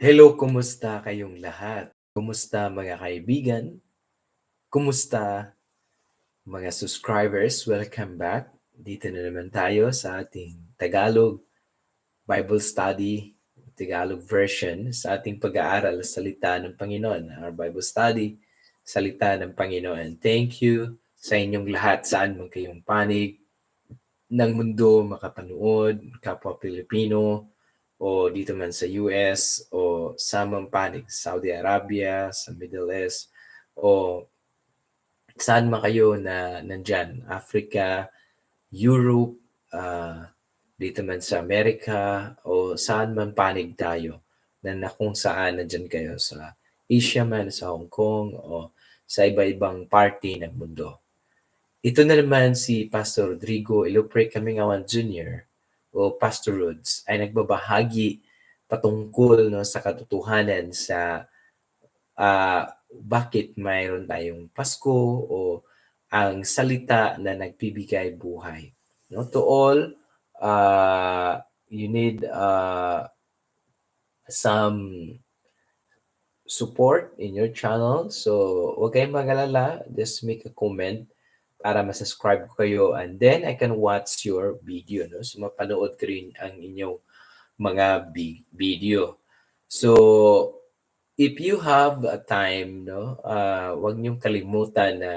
Hello, kumusta kayong lahat? Kumusta mga kaibigan? Kumusta mga subscribers? Welcome back. Dito na naman tayo sa ating Tagalog Bible Study, Tagalog version sa ating pag-aaral sa salita ng Panginoon. Our Bible Study, salita ng Panginoon. Thank you sa inyong lahat saan man kayong panig ng mundo makapanood, kapwa Pilipino, o dito man sa US o sa panig, Saudi Arabia, sa Middle East o saan man kayo na nandyan, Africa, Europe, uh, dito man sa Amerika o saan man panig tayo na, na kung saan nandyan kayo sa Asia man, sa Hong Kong o sa iba-ibang party ng mundo. Ito na naman si Pastor Rodrigo Ilupre Kamingawan Jr o Pastor Rhodes ay nagbabahagi patungkol no, sa katotohanan sa uh, bakit mayroon tayong Pasko o ang salita na nagbibigay buhay. No, to all, uh, you need uh, some support in your channel. So, huwag kayong magalala. Just make a comment para ma-subscribe ko kayo and then I can watch your video. No? So mapanood ko rin ang inyong mga video. So if you have a time, no, uh, wag niyong kalimutan na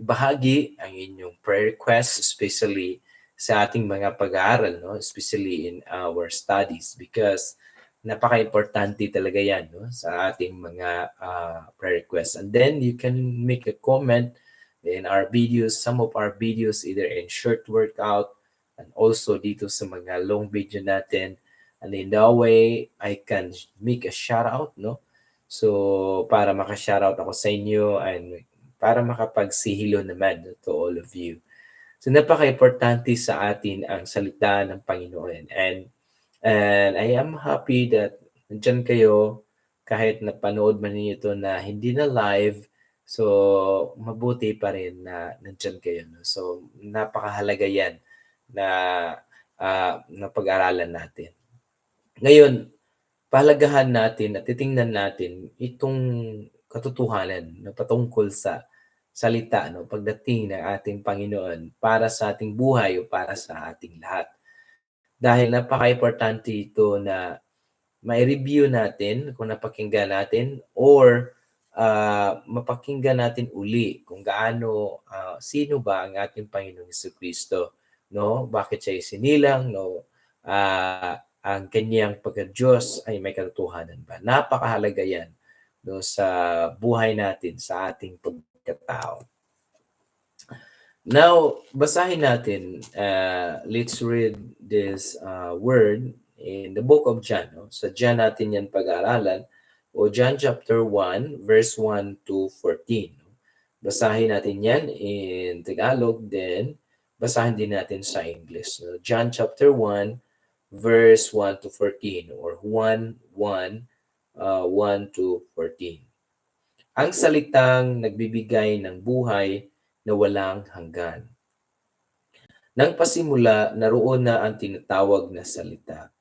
bahagi ang inyong prayer requests, especially sa ating mga pag-aaral, no? especially in our studies because napaka-importante talaga yan no? sa ating mga uh, prayer requests. And then you can make a comment in our videos, some of our videos either in short workout and also dito sa mga long video natin. And in that way, I can make a shout out, no? So, para maka-shout out ako sa inyo and para makapagsihilo naman to all of you. So, napaka-importante sa atin ang salita ng Panginoon. And, and I am happy that nandyan kayo kahit napanood man niyo ito na hindi na live, So, mabuti pa rin na nandiyan kayo. No? So, napakahalaga yan na, uh, na pag-aralan natin. Ngayon, pahalagahan natin at titingnan natin itong katotohanan na patungkol sa salita no pagdating ng ating Panginoon para sa ating buhay o para sa ating lahat. Dahil napaka-importante ito na mai-review natin kung napakinggan natin or uh, mapakinggan natin uli kung gaano uh, sino ba ang ating Panginoong Kristo no? Bakit siya isinilang no? Uh, ang kanyang pagka-Diyos ay may katotohanan ba? Napakahalaga yan no sa buhay natin sa ating pagkatao. Now basahin natin uh, let's read this uh, word in the book of John no? Sa John natin yan pag-aaralan o John chapter 1 verse 1 to 14. Basahin natin yan in Tagalog then basahin din natin sa English. John chapter 1 verse 1 to 14 or 1 1 uh, 1 to 14. Ang salitang nagbibigay ng buhay na walang hanggan. Nang pasimula, naroon na ang tinatawag na salita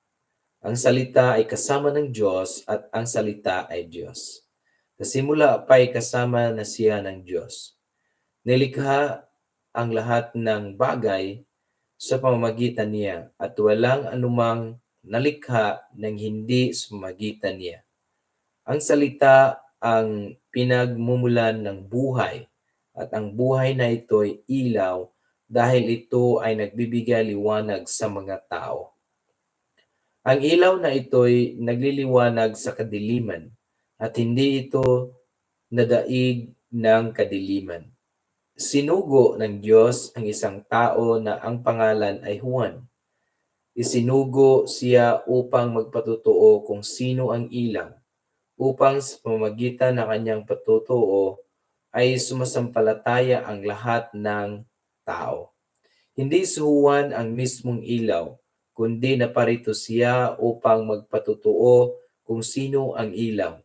ang salita ay kasama ng Diyos at ang salita ay Diyos. Sa simula pa ay kasama na siya ng Diyos. Nilikha ang lahat ng bagay sa pamamagitan niya at walang anumang nalikha ng hindi sa pamamagitan niya. Ang salita ang pinagmumulan ng buhay at ang buhay na ito ay ilaw dahil ito ay nagbibigay liwanag sa mga tao. Ang ilaw na ito'y nagliliwanag sa kadiliman at hindi ito nadaig ng kadiliman. Sinugo ng Diyos ang isang tao na ang pangalan ay Juan. Isinugo siya upang magpatutuo kung sino ang ilaw, upang sa pamagitan ng kanyang patutuo ay sumasampalataya ang lahat ng tao. Hindi si Juan ang mismong ilaw, kundi naparito siya upang magpatutuo kung sino ang ilaw.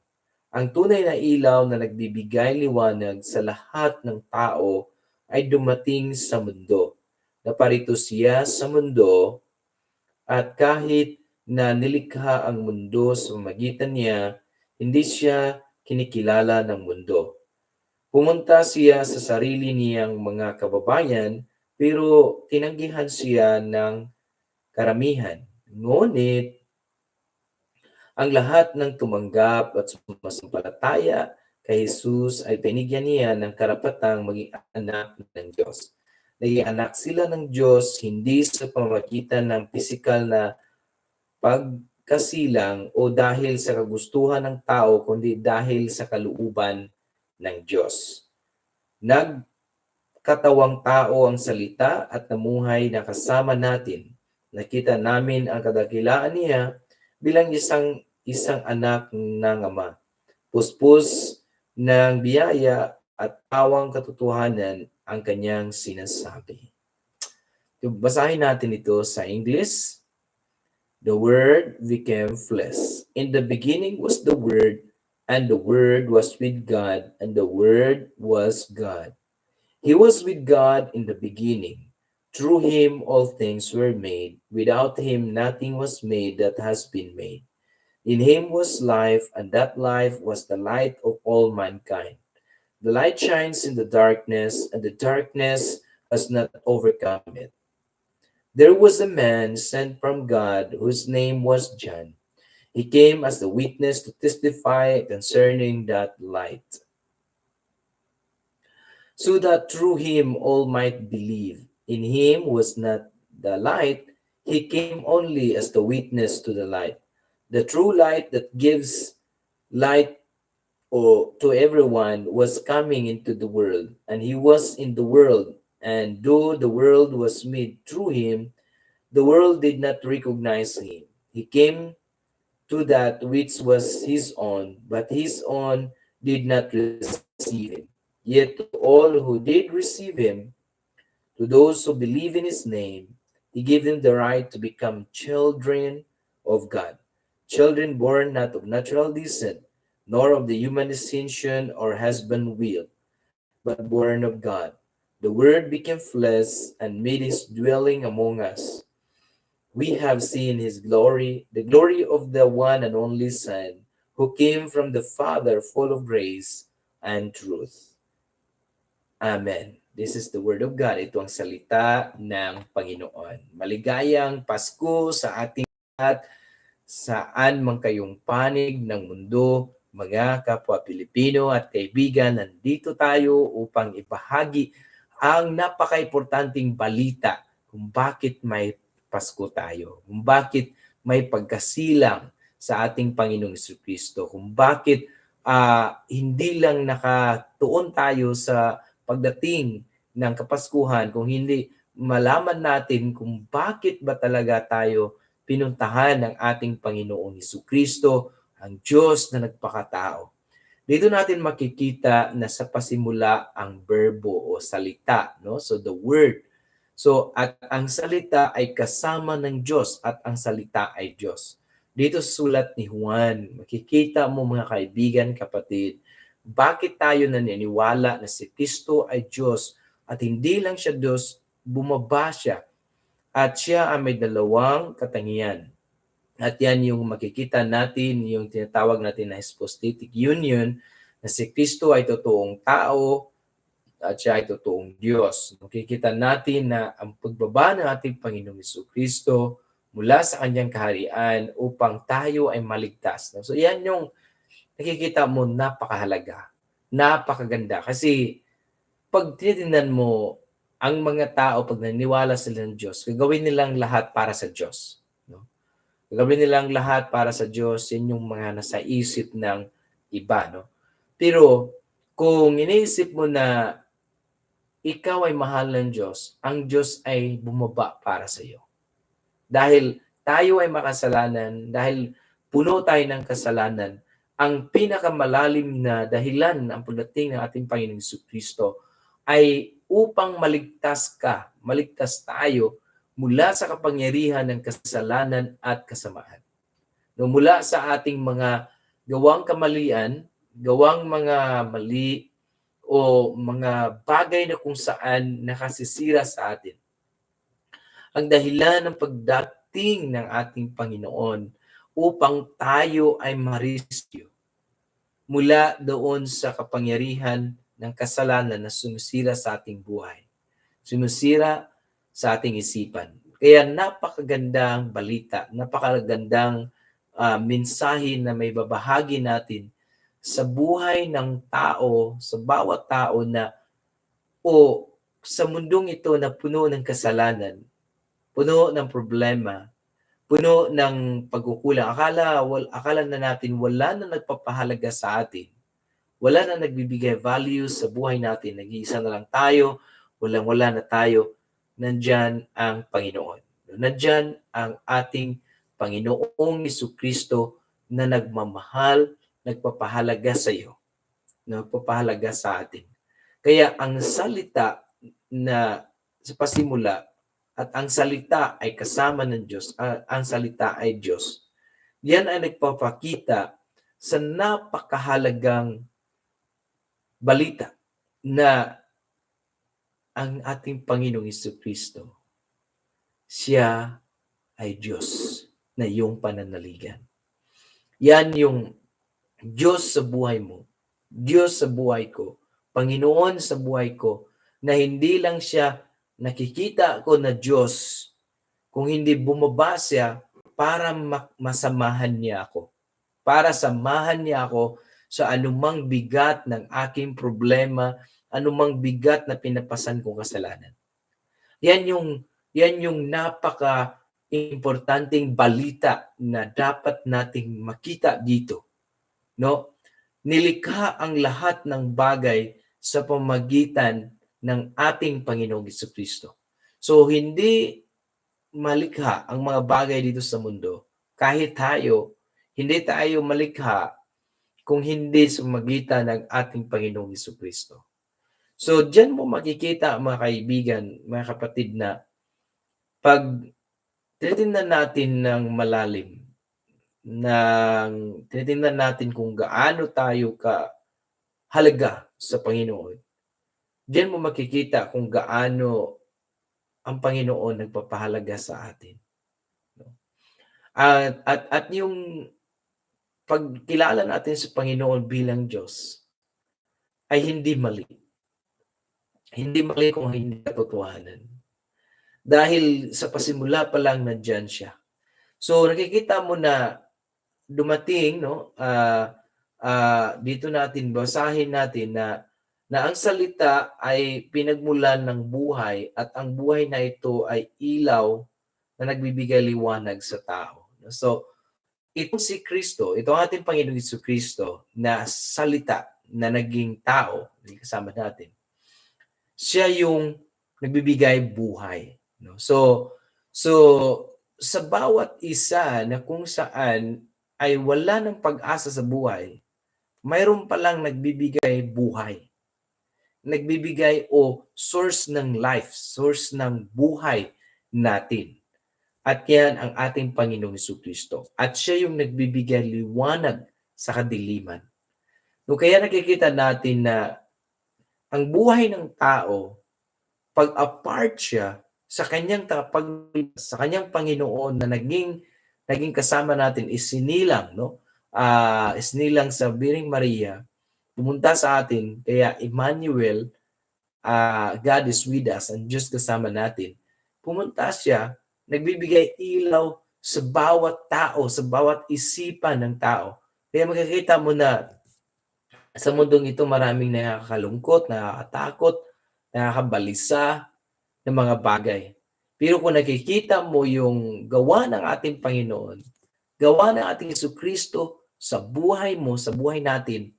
Ang tunay na ilaw na nagbibigay liwanag sa lahat ng tao ay dumating sa mundo. Naparito siya sa mundo at kahit na nilikha ang mundo sa magitan niya, hindi siya kinikilala ng mundo. Pumunta siya sa sarili niyang mga kababayan, pero tinanggihan siya ng karamihan. Ngunit, ang lahat ng tumanggap at sumasampalataya kay Jesus ay binigyan niya ng karapatang maging anak ng Diyos. Naging anak sila ng Diyos hindi sa pamamagitan ng pisikal na pagkasilang o dahil sa kagustuhan ng tao, kundi dahil sa kaluuban ng Diyos. Nagkatawang tao ang salita at namuhay na kasama natin. Nakita namin ang kadakilaan niya bilang isang isang anak ng Ama. Puspos ng biyaya at awang katotohanan ang kanyang sinasabi. Basahin natin ito sa English. The Word became flesh. In the beginning was the Word, and the Word was with God, and the Word was God. He was with God in the beginning. Through him all things were made. Without him nothing was made that has been made. In him was life, and that life was the light of all mankind. The light shines in the darkness, and the darkness has not overcome it. There was a man sent from God whose name was John. He came as a witness to testify concerning that light, so that through him all might believe. In him was not the light, he came only as the witness to the light. The true light that gives light or to everyone was coming into the world, and he was in the world, and though the world was made through him, the world did not recognize him. He came to that which was his own, but his own did not receive him. Yet all who did receive him, to those who believe in his name, he gave them the right to become children of God. Children born not of natural descent, nor of the human descension or husband will, but born of God. The Word became flesh and made his dwelling among us. We have seen his glory, the glory of the one and only Son, who came from the Father, full of grace and truth. Amen. This is the Word of God. Ito ang salita ng Panginoon. Maligayang Pasko sa ating lahat, saan man kayong panig ng mundo, mga kapwa Pilipino at kaibigan, nandito tayo upang ibahagi ang napaka-importanting balita kung bakit may Pasko tayo, kung bakit may pagkasilang sa ating Panginoong Kristo, kung bakit uh, hindi lang nakatuon tayo sa pagdating ng Kapaskuhan kung hindi malaman natin kung bakit ba talaga tayo pinuntahan ng ating Panginoong Hesus Kristo, ang Diyos na nagpakatao. Dito natin makikita na sa pasimula ang verbo o salita, no? So the word. So at ang salita ay kasama ng Diyos at ang salita ay Diyos. Dito sulat ni Juan, makikita mo mga kaibigan, kapatid, bakit tayo naniniwala na si Kristo ay Diyos at hindi lang siya Diyos, bumaba siya at siya ay may dalawang katangian. At yan yung makikita natin, yung tinatawag natin na hypostatic union, na si Kristo ay totoong tao at siya ay totoong Diyos. Makikita natin na ang pagbaba ng ating Panginoong Iso Kristo mula sa kanyang kaharian upang tayo ay maligtas. So yan yung nakikita mo napakahalaga, napakaganda. Kasi pag tinitingnan mo ang mga tao, pag naniwala sila ng Diyos, gagawin nilang lahat para sa Diyos. No? Gagawin nilang lahat para sa Diyos, yan yung mga nasa isip ng iba. No? Pero kung iniisip mo na ikaw ay mahal ng Diyos, ang Diyos ay bumaba para sa iyo. Dahil tayo ay makasalanan, dahil puno tayo ng kasalanan, ang pinakamalalim na dahilan ng pagdating ng ating Panginoong Kristo ay upang maligtas ka, maligtas tayo mula sa kapangyarihan ng kasalanan at kasamaan. No, mula sa ating mga gawang kamalian, gawang mga mali o mga bagay na kung saan nakasisira sa atin. Ang dahilan ng pagdat pagdating ng ating Panginoon upang tayo ay ma-rescue mula doon sa kapangyarihan ng kasalanan na sumisira sa ating buhay. Sumisira sa ating isipan. Kaya napakagandang balita, napakagandang uh, mensahe na may babahagi natin sa buhay ng tao, sa bawat tao na o sa mundong ito na puno ng kasalanan, puno ng problema, puno ng pagkukulang. Akala, wal, akala na natin wala na nagpapahalaga sa atin. Wala na nagbibigay value sa buhay natin. Nag-iisa na lang tayo, walang-wala na tayo. Nandyan ang Panginoon. Nandyan ang ating Panginoong Isu Kristo na nagmamahal, nagpapahalaga sa iyo, nagpapahalaga sa atin. Kaya ang salita na sa pasimula at ang salita ay kasama ng Diyos, uh, ang salita ay Diyos. Yan ay nagpapakita sa napakahalagang balita na ang ating Panginoong Iso Kristo, siya ay Diyos na iyong pananaligan. Yan yung Diyos sa buhay mo, Diyos sa buhay ko, Panginoon sa buhay ko, na hindi lang siya nakikita ko na Diyos kung hindi bumaba siya para masamahan niya ako. Para samahan niya ako sa anumang bigat ng aking problema, anumang bigat na pinapasan kong kasalanan. Yan yung yan yung napaka importanteng balita na dapat nating makita dito. No? Nilikha ang lahat ng bagay sa pamagitan ng ating Panginoong Kristo. So hindi malikha ang mga bagay dito sa mundo. Kahit tayo, hindi tayo malikha kung hindi sa magitan ng ating Panginoong Kristo. So diyan mo makikita mga kaibigan, mga kapatid na pag tinitingnan natin ng malalim, ng tinitingnan natin kung gaano tayo ka halaga sa Panginoon, Diyan mo makikita kung gaano ang Panginoon nagpapahalaga sa atin. At, at, at yung pagkilala natin sa Panginoon bilang Diyos ay hindi mali. Hindi mali kung hindi katotohanan. Dahil sa pasimula pa lang nandyan siya. So nakikita mo na dumating no uh, uh, dito natin basahin natin na na ang salita ay pinagmulan ng buhay at ang buhay na ito ay ilaw na nagbibigay liwanag sa tao. So, itong si Kristo, itong ating Panginoong Iso Kristo na salita na naging tao, kasama natin, siya yung nagbibigay buhay. No? So, so sa bawat isa na kung saan ay wala ng pag-asa sa buhay, mayroon palang nagbibigay buhay nagbibigay o source ng life, source ng buhay natin. At yan ang ating Panginoong Kristo. At siya yung nagbibigay liwanag sa kadiliman. No, kaya nakikita natin na ang buhay ng tao, pag apart siya sa kanyang tapag sa kanyang Panginoon na naging naging kasama natin isinilang no uh, isinilang sa Biring Maria pumunta sa atin. Kaya Emmanuel, uh, God is with us, ang Diyos kasama natin. Pumunta siya, nagbibigay ilaw sa bawat tao, sa bawat isipan ng tao. Kaya makikita mo na sa mundong ito maraming nakakalungkot, nakakatakot, nakakabalisa ng mga bagay. Pero kung nakikita mo yung gawa ng ating Panginoon, gawa ng ating Kristo sa buhay mo, sa buhay natin,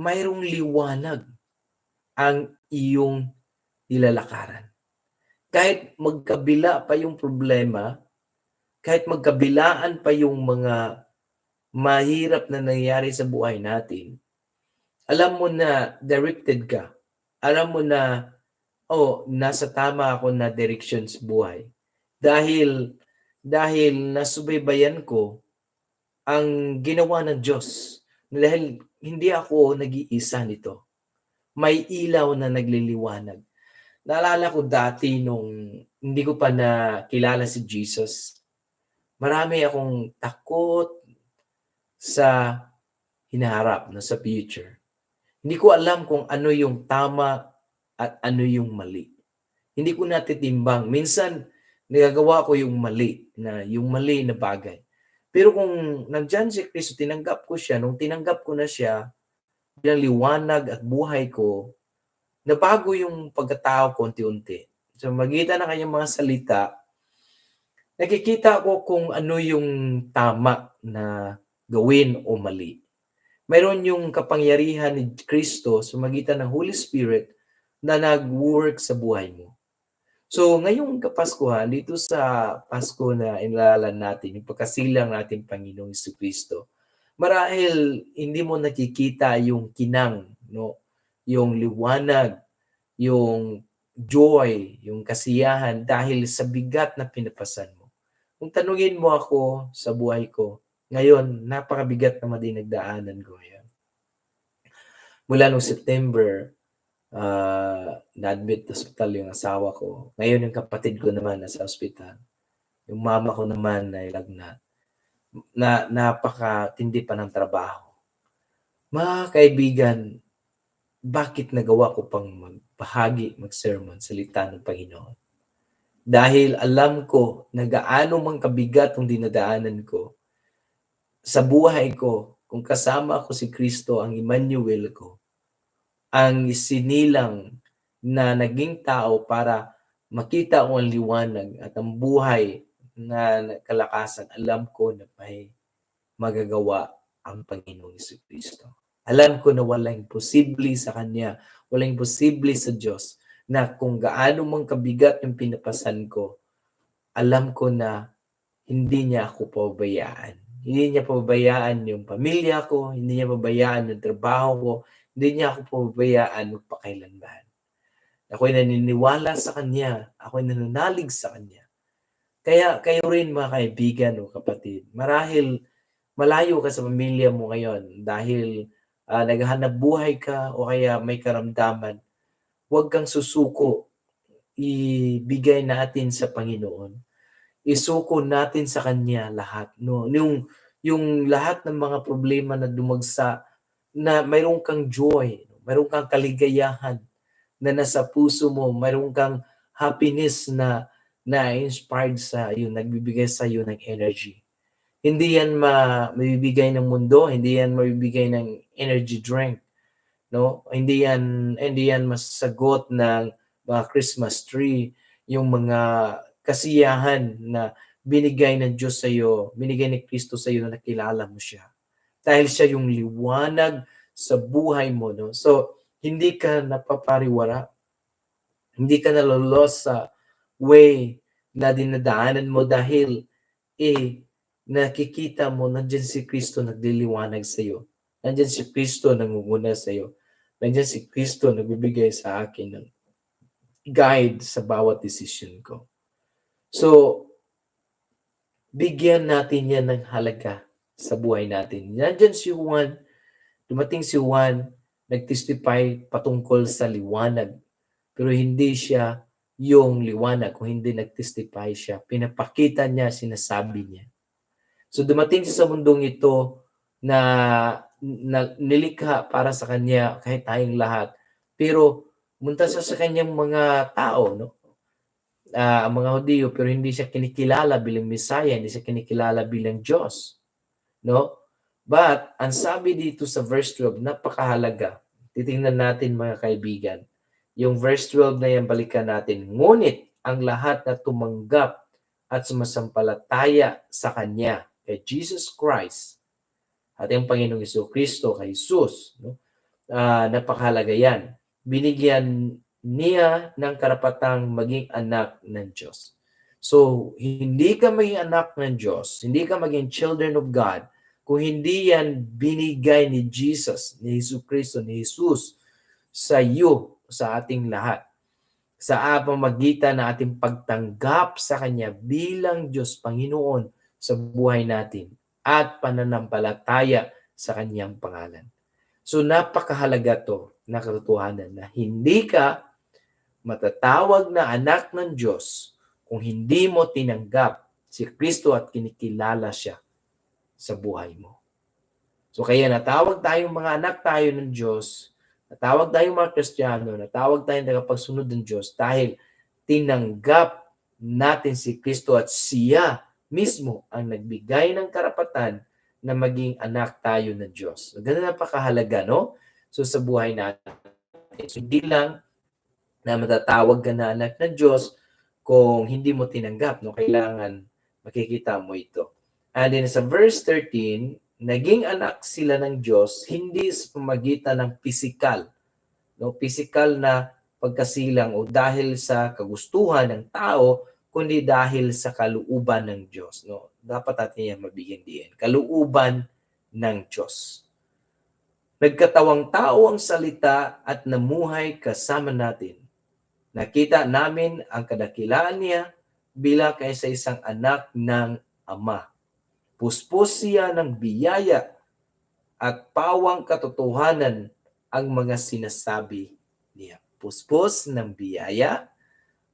mayroong liwanag ang iyong nilalakaran. Kahit magkabila pa yung problema, kahit magkabilaan pa yung mga mahirap na nangyayari sa buhay natin, alam mo na directed ka. Alam mo na, oh, nasa tama ako na direction sa buhay. Dahil, dahil nasubaybayan ko ang ginawa ng Diyos. Dahil hindi ako nag-iisa nito. May ilaw na nagliliwanag. Naalala ko dati nung hindi ko pa na kilala si Jesus. marami akong takot sa hinaharap, no, sa future. Hindi ko alam kung ano yung tama at ano yung mali. Hindi ko natitimbang. Minsan, nagagawa ko yung mali, na yung mali na bagay. Pero kung nandyan si Kristo, tinanggap ko siya, nung tinanggap ko na siya, bilang liwanag at buhay ko, nabago yung pagkatao ko unti-unti. So magitan ng kanyang mga salita, nakikita ko kung ano yung tama na gawin o mali. Mayroon yung kapangyarihan ni Kristo sa magitan ng Holy Spirit na nag-work sa buhay mo. So, ngayong Kapaskuhan, dito sa Pasko na inalalan natin, yung pagkasilang natin Panginoong Isu Kristo, marahil hindi mo nakikita yung kinang, no? yung liwanag, yung joy, yung kasiyahan dahil sa bigat na pinapasan mo. Kung tanungin mo ako sa buhay ko, ngayon, napakabigat na madinagdaanan ko ngayon. Mula noong September, uh, na-admit na hospital yung asawa ko. Ngayon yung kapatid ko naman nasa hospital. Yung mama ko naman ay lagnat. Na napakatindi pa ng trabaho. Mga kaibigan, bakit nagawa ko pang magbahagi, mag-sermon, salita ng Panginoon? Dahil alam ko na gaano mang kabigat ang dinadaanan ko sa buhay ko, kung kasama ko si Kristo, ang Emmanuel ko, ang sinilang na naging tao para makita ang liwanag at ang buhay na kalakasan, alam ko na may magagawa ang Panginoong Kristo. Alam ko na walang posible sa Kanya, walang posible sa Diyos, na kung gaano mang kabigat yung pinapasan ko, alam ko na hindi niya ako pabayaan. Hindi niya pabayaan yung pamilya ko, hindi niya pabayaan yung trabaho ko, hindi niya ako pabayaan magpakailanman. Ako'y naniniwala sa Kanya. Ako'y nananalig sa Kanya. Kaya kayo rin mga kaibigan o kapatid, marahil malayo ka sa pamilya mo ngayon dahil uh, naghahanap buhay ka o kaya may karamdaman, huwag kang susuko. Ibigay natin sa Panginoon. Isuko natin sa Kanya lahat. No? Yung, yung lahat ng mga problema na dumagsa na mayroon kang joy, mayroon kang kaligayahan na nasa puso mo, mayroon kang happiness na na inspired sa iyo, nagbibigay sa iyo ng energy. Hindi yan ma mabibigay ng mundo, hindi yan mabibigay ng energy drink, no? Hindi yan hindi yan masasagot ng mga Christmas tree, yung mga kasiyahan na binigay ng Diyos sa iyo, binigay ni Kristo sa iyo na nakilala mo siya dahil siya yung liwanag sa buhay mo. No? So, hindi ka napapariwara. Hindi ka nalolos sa way na dinadaanan mo dahil eh, nakikita mo nandiyan si Kristo nagliliwanag sa iyo. Nandiyan si Kristo nangunguna sa iyo. Nandiyan si Kristo nagbibigay sa akin ng guide sa bawat decision ko. So, bigyan natin yan ng halaga sa buhay natin. Nandyan si Juan, dumating si Juan, nagtestify patungkol sa liwanag. Pero hindi siya yung liwanag kung hindi nagtestify siya. Pinapakita niya, sinasabi niya. So dumating siya sa mundong ito na, na nilikha para sa kanya kahit tayong lahat. Pero munta siya sa kanyang mga tao, no? Uh, mga Hudiyo, pero hindi siya kinikilala bilang Messiah, hindi siya kinikilala bilang Diyos. No? But, ang sabi dito sa verse 12, napakahalaga. Titingnan natin mga kaibigan. Yung verse 12 na yan, balikan natin. Ngunit, ang lahat na tumanggap at sumasampalataya sa Kanya, kay Jesus Christ, at yung Panginoong Iso Kristo, kay Jesus, no? uh, napakahalaga yan. Binigyan niya ng karapatang maging anak ng Diyos. So, hindi ka maging anak ng Diyos, hindi ka maging children of God, kung hindi yan binigay ni Jesus, ni Jesus Kristo, ni Jesus sa iyo, sa ating lahat. Sa pamagitan ng ating pagtanggap sa Kanya bilang Diyos, Panginoon, sa buhay natin at pananampalataya sa Kanyang pangalan. So napakahalaga to na katotohanan na hindi ka matatawag na anak ng Diyos kung hindi mo tinanggap si Kristo at kinikilala siya sa buhay mo. So kaya natawag tayong mga anak tayo ng Diyos, natawag tayong mga Kristiyano, natawag tayong tagapagsunod ng Diyos dahil tinanggap natin si Kristo at siya mismo ang nagbigay ng karapatan na maging anak tayo ng Diyos. So, ganun napakahalaga, no? So sa buhay natin. So, hindi lang na matatawag ka na anak ng Diyos kung hindi mo tinanggap, no? Kailangan makikita mo ito. And then sa verse 13, naging anak sila ng Diyos hindi sa pamagitan ng physical, no? Physical na pagkasilang o dahil sa kagustuhan ng tao, kundi dahil sa kaluuban ng Diyos. No? Dapat natin yan mabigyan diin. Kaluuban ng Diyos. Nagkatawang tao ang salita at namuhay kasama natin. Nakita namin ang kadakilaan niya bila kaysa isang anak ng Ama. Puspos siya ng biyaya at pawang katotohanan ang mga sinasabi niya. Puspos ng biyaya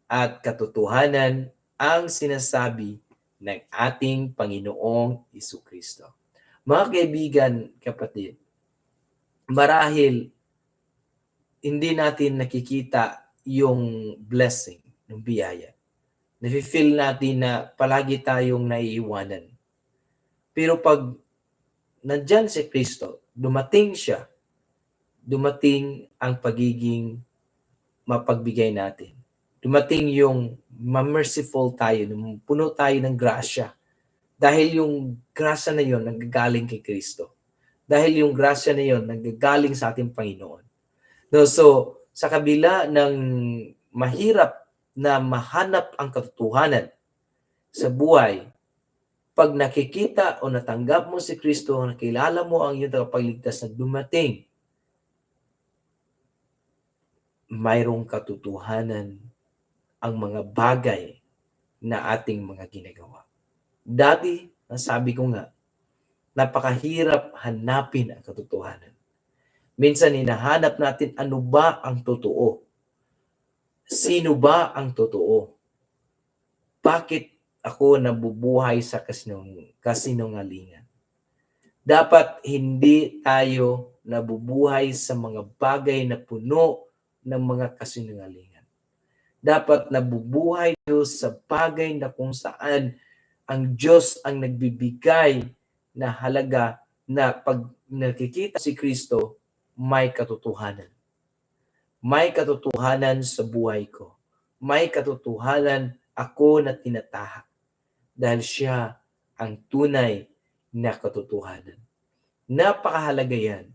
at katotohanan ang sinasabi ng ating Panginoong Isu Kristo. Mga kaibigan, kapatid, marahil hindi natin nakikita yung blessing, ng biyaya. Nafe-feel natin na palagi tayong naiiwanan. Pero pag nandyan si Kristo, dumating siya, dumating ang pagiging mapagbigay natin. Dumating yung ma-merciful tayo, puno tayo ng grasya. Dahil yung grasya na yon nanggagaling kay Kristo. Dahil yung grasya na yon nanggagaling sa ating Panginoon. No, so, sa kabila ng mahirap na mahanap ang katotohanan sa buhay, pag nakikita o natanggap mo si Kristo, nakilala mo ang iyong tagapagligtas na dumating, mayroong katotohanan ang mga bagay na ating mga ginagawa. Dati, nasabi ko nga, napakahirap hanapin ang katotohanan. Minsan hinahanap natin ano ba ang totoo. Sino ba ang totoo? Bakit ako nabubuhay sa kasinung, kasinungalingan? Dapat hindi tayo nabubuhay sa mga bagay na puno ng mga kasinungalingan. Dapat nabubuhay tayo sa bagay na kung saan ang Diyos ang nagbibigay na halaga na pag nakikita si Kristo, may katotohanan. May katotohanan sa buhay ko. May katotohanan ako na tinatahak. Dahil siya ang tunay na katotohanan. Napakahalaga yan.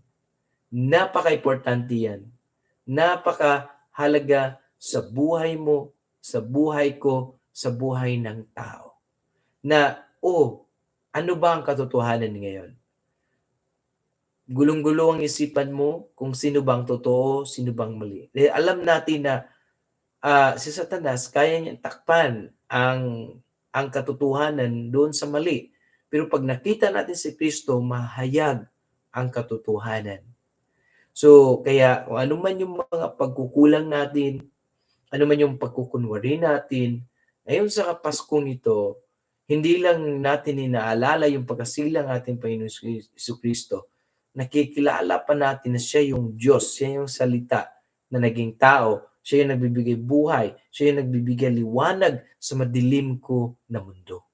Napaka-importante yan. Napakahalaga sa buhay mo, sa buhay ko, sa buhay ng tao. Na, oh, ano ba ang katotohanan ngayon? Gulong-gulo ang isipan mo kung sino bang totoo, sino bang mali. Eh, alam natin na uh, si Satanas kaya niyang takpan ang ang katotohanan doon sa mali. Pero pag nakita natin si Kristo, mahayag ang katotohanan. So, kaya kung ano man yung mga pagkukulang natin, ano man yung pagkukunwari natin, ngayon sa Paskong ito, hindi lang natin inaalala yung pagkasilang ating Panginoon Kristo, nakikilala pa natin na siya yung Diyos, siya yung salita na naging tao, siya yung nagbibigay buhay, siya yung nagbibigay liwanag sa madilim ko na mundo.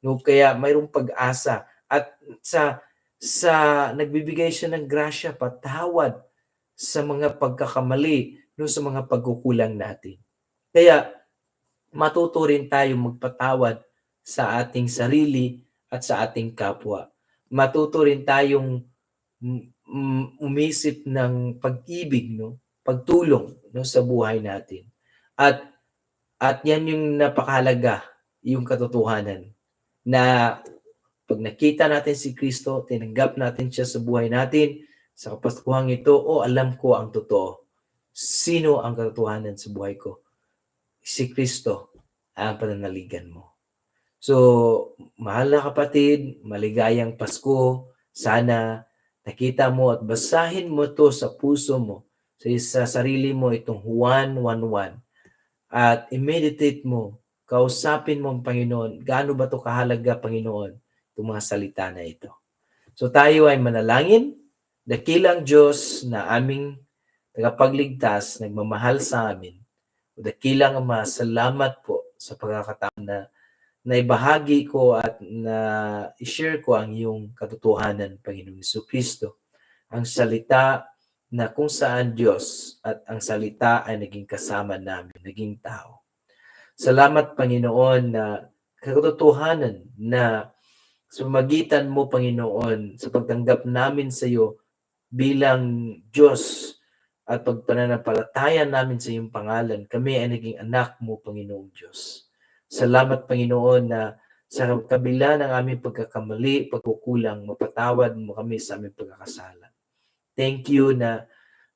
No, kaya mayroong pag-asa at sa sa nagbibigay siya ng grasya patawad sa mga pagkakamali, no, sa mga pagkukulang natin. Kaya matuto rin tayo magpatawad sa ating sarili at sa ating kapwa. Matuto rin tayong umisip ng pag-ibig, no? pagtulong no sa buhay natin. At at yan yung napakahalaga, yung katotohanan na pag nakita natin si Kristo, tinanggap natin siya sa buhay natin, sa kapaskuhang ito, o oh, alam ko ang totoo. Sino ang katotohanan sa buhay ko? Si Kristo ang pananaligan mo. So, mahal na kapatid, maligayang Pasko. Sana nakita mo at basahin mo to sa puso mo, sa, sa sarili mo itong Juan 1.1 at i-meditate mo kausapin mo ang Panginoon. Gaano ba to kahalaga, Panginoon, itong mga salita na ito. So tayo ay manalangin, dakilang Diyos na aming tagapagligtas, nagmamahal sa amin. Dakilang Ama, salamat po sa pagkakataon na naibahagi ko at na i-share ko ang iyong katotohanan, Panginoong Iso Kristo. Ang salita na kung saan Diyos at ang salita ay naging kasama namin, naging tao. Salamat, Panginoon, na katotohanan na sa magitan mo, Panginoon, sa pagtanggap namin sa iyo bilang Diyos at pagpananampalataya namin sa iyong pangalan, kami ay naging anak mo, Panginoong Diyos. Salamat, Panginoon, na sa kabila ng aming pagkakamali, pagkukulang, mapatawad mo kami sa aming pagkakasala. Thank you na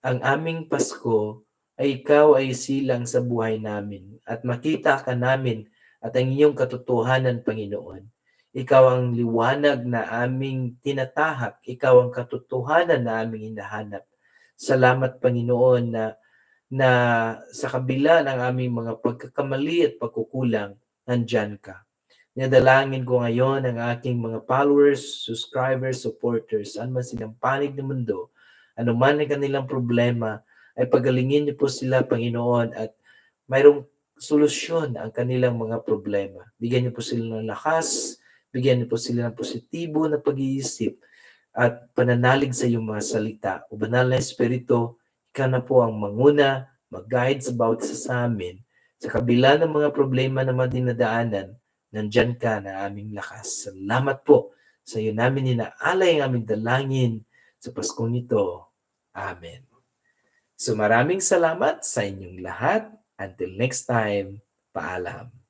ang aming Pasko ay ikaw ay silang sa buhay namin at makita ka namin at ang iyong katotohanan, Panginoon. Ikaw ang liwanag na aming tinatahak. Ikaw ang katotohanan na aming hinahanap. Salamat, Panginoon, na, na sa kabila ng aming mga pagkakamali at pagkukulang, nandyan ka. Nadalangin ko ngayon ang aking mga followers, subscribers, supporters, saan man silang panig ng mundo, anuman ang kanilang problema, ay pagalingin niyo po sila, Panginoon, at mayroong solusyon ang kanilang mga problema. Bigyan niyo po sila ng lakas, bigyan niyo po sila ng positibo na pag-iisip, at pananalig sa iyong mga salita. O banal na Espiritu, ikaw na po ang manguna, mag-guide sa bawat isa sa amin. Sa kabila ng mga problema na mga dinadaanan, nandyan ka na aming lakas. Salamat po sa iyo namin inaalay ang aming dalangin sa Paskong ito. Amen. So maraming salamat sa inyong lahat. Until next time, paalam.